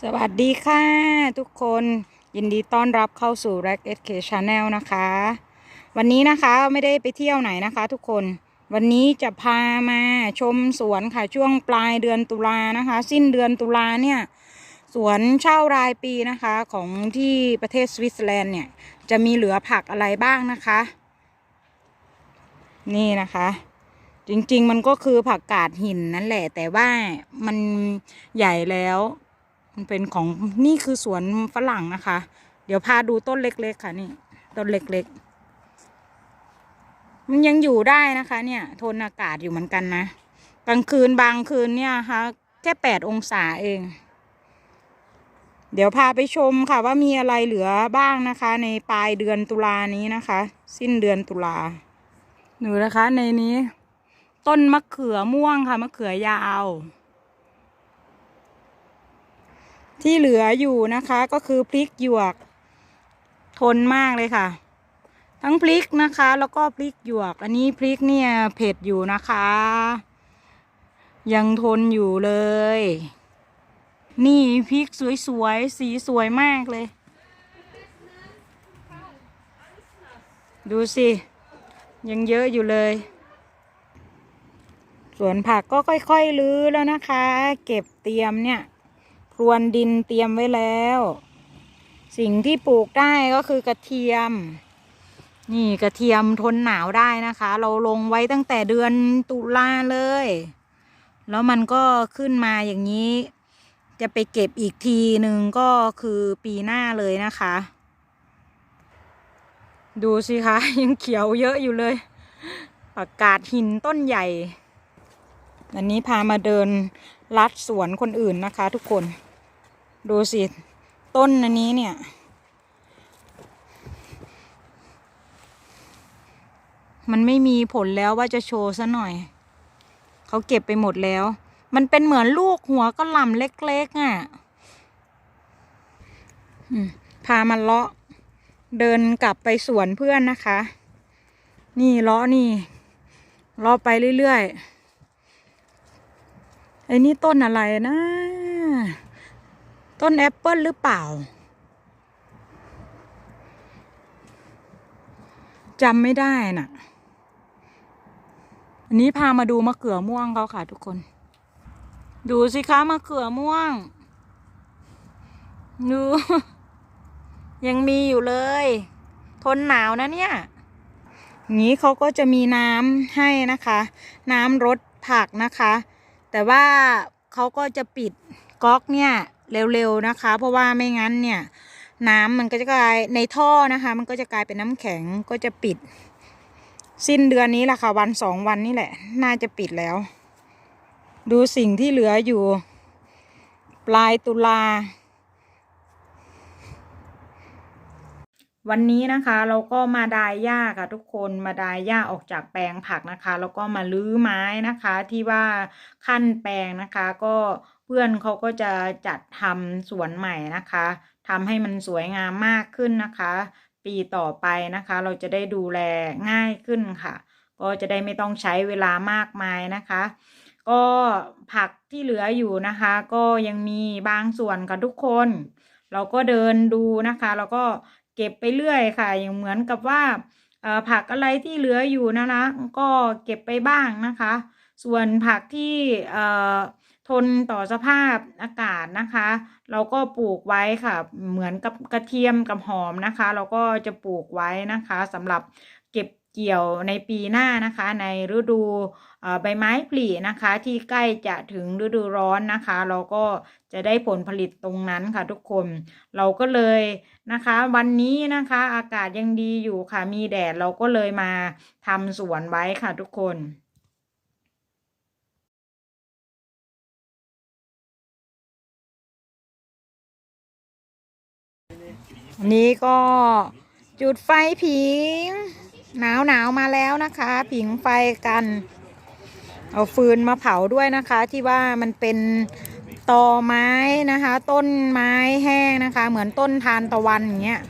สวัสดีค่ะ ทุกคนยินดีต้อนรับเข้าสู่ r a c k SK Channel นะคะ วันนี้นะคะไม่ได้ไปเที่ยวไหนนะคะ ทุกคนวันนี้จะพามาชมสวนค่ะช่วงปลายเดือนตุลานะคะ สิ้นเดือนตุลาเนี่ยสวนเช่ารายปีนะคะของที่ประเทศสวิตเซอร์แลนด์เนี่ยจะมีเหลือผักอะไรบ้างนะคะ นี่นะคะจริงๆมันก็คือผักกาดหินนั่นแหละแต่ว่ามันใหญ่แล้ว มันเป็นของนี่คือสวนฝรั่งนะคะ เดี๋ยวพาดูต้นเล็กๆ ค่ะนี่ ต้นเล็กๆ มันยังอยู่ได้นะคะ เนี่ย ทนอากาศอยู่เหมือนกันนะกลางคืนบางคืนเนี่ยนะคะแค่แปดองศาเอง เดี๋ยวพาไปชมค่ะว่ามีอะไรเหลือบ้างนะคะ ในปลายเดือนตุลานี้นะคะ สิ้นเดือนตุลาหนูนะคะในนี้ ต้นมะเขือม่วงค่ะมะเขือยาว ที่เหลืออยู่นะคะก็คือพริกหยวก ทนมากเลยค่ะ ทั้งพริกนะคะ แล้วก็พริกหยวก อันนี้พริกเนี่ยเผ็ดอยู่นะคะ ยังทนอยู่เลย นี่พริกสวยๆสีสวยมากเลย ดูสิ ยังเยอะอยู่เลยสวนผักก็ค่อยๆรื้อแล้วนะคะ เก็บเตรียมเนี่ย พรวนดินเตรียมไว้แล้ว สิ่งที่ปลูกได้ก็คือกระเทียม นี่กระเทียมทนหนาวได้นะคะ เราลงไว้ตั้งแต่เดือนตุลาเลย แล้วมันก็ขึ้นมาอย่างนี้ จะไปเก็บอีกทีหนึ่งก็คือปีหน้าเลยนะคะ ดูสิคะยังเขียวเยอะอยู่เลย ประกาศหินต้นใหญ่ อันนี้พามาเดินลัดสวนคนอื่นนะคะ ทุกคน ดูสิ ต้นอันนี้เนี่ย มันไม่มีผลแล้วว่าจะโชว์ซะหน่อย เขาเก็บไปหมดแล้ว มันเป็นเหมือนลูกหัวก็ลำเล็กๆอะ่ะพามันเลาะ เดินกลับไปสวนเพื่อนนะคะ นี่เลาะนี่เลาะไปเรื่อยๆ ไอ้นี่ต้นอะไรนะ ต้นแอปเปิลหรือเปล่าจำไม่ได้น่ะ อันนี้พามาดูมะเขือม่วงเขาค่ะทุกคน ดูสิคะมะเขือม่วง ดู ยังมีอยู่เลย ทนหนาวนะเนี่ยนี้เขาก็จะมีน้ำให้นะคะ น้ำรดผักนะคะ แต่ว่าเขาก็จะปิดก๊อกเนี่ยเร็วๆนะคะ เพราะว่าไม่งั้นเนี่ยน้ำมันก็จะกลายในท่อนะคะ มันก็จะกลายเป็นน้ำแข็งก็จะปิด สิ้นเดือนนี้แหละค่ะ วันสองวันนี่แหละ น่าจะปิดแล้ว ดูสิ่งที่เหลืออยู่ ปลายตุลา วันนี้นะคะเราก็มาดายหญ้าค่ะทุกคนมาดายหญ้าออกจากแปลงผักนะคะแล้วก็มาลื้อไม้นะคะที่ว่าขั้นแปลงนะคะ ก็เพื่อนเขาก็จะจัดทำสวนใหม่นะคะทำให้มันสวยงามมากขึ้นนะคะ ปีต่อไปนะคะ เราจะได้ดูแลง่ายขึ้นค่ะ ก็จะได้ไม่ต้องใช้เวลามากมายนะคะ ก็ผักที่เหลืออยู่นะคะ ก็ยังมีบางส่วนค่ะทุกคนเราก็เดินดูนะคะ แล้วก็ เก็บไปเรื่อยค่ะ อย่างเหมือนกับว่าผักอะไรที่เหลืออยู่นะคะ ก็เก็บไปบ้างนะคะ ส่วนผักที่ทนต่อสภาพอากาศนะคะ เราก็ปลูกไว้ค่ะ เหมือนกับกระเทียมกับหอมนะคะ เราก็จะปลูกไว้นะคะสำหรับเก็บ เกี่ยวในปีหน้านะคะ ในฤดูใบไม้ผลินะคะ ที่ใกล้จะถึงฤดูร้อนนะคะ เราก็จะได้ผลผลิตตรงนั้นค่ะทุกคน เราก็เลยนะคะ วันนี้นะคะ อากาศยังดีอยู่ค่ะ มีแดดเราก็เลยมาทำสวนไว้ค่ะทุกคนนนี้ก็จุดไฟผิง หนาวหนาวมาแล้วนะคะ ผิงไฟกัน เอาฟืนมาเผาด้วยนะคะ ที่ว่ามันเป็นตอไม้นะคะ ต้นไม้แห้งนะคะ เหมือนต้นทานตะวันอย่างเงี้ย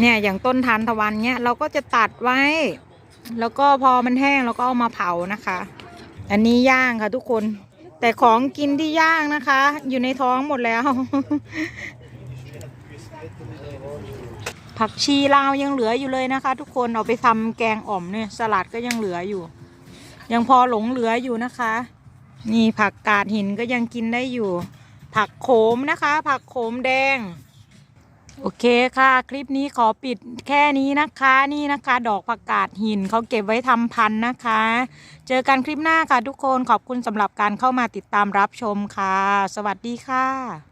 เนี่ยอย่างต้นทานตะวันเนี้ยเราก็จะตัดไว้ แล้วก็พอมันแห้งเราก็เอามาเผานะคะ อันนี้ย่างค่ะทุกคน แต่ของกินที่ย่างนะคะ อยู่ในท้องหมดแล้ว ผักชีลาวยังเหลืออยู่เลยนะคะ ทุกคนเอาไปทำแกงอ่อมเนี่ยสลัดก็ยังเหลืออยู่ ยังพอหลงเหลืออยู่นะคะ นี่ผักกาดหินก็ยังกินได้อยู่ ผักโขมนะคะ ผักโขมแดง โอเคค่ะ คลิปนี้ขอปิดแค่นี้นะคะ นี่นะคะ ดอกผักกาดหินเขาเก็บไว้ทำพันธุ์นะคะ เจอกันคลิปหน้าค่ะทุกคนขอบคุณสำหรับการเข้ามาติดตามรับชมค่ะ สวัสดีค่ะ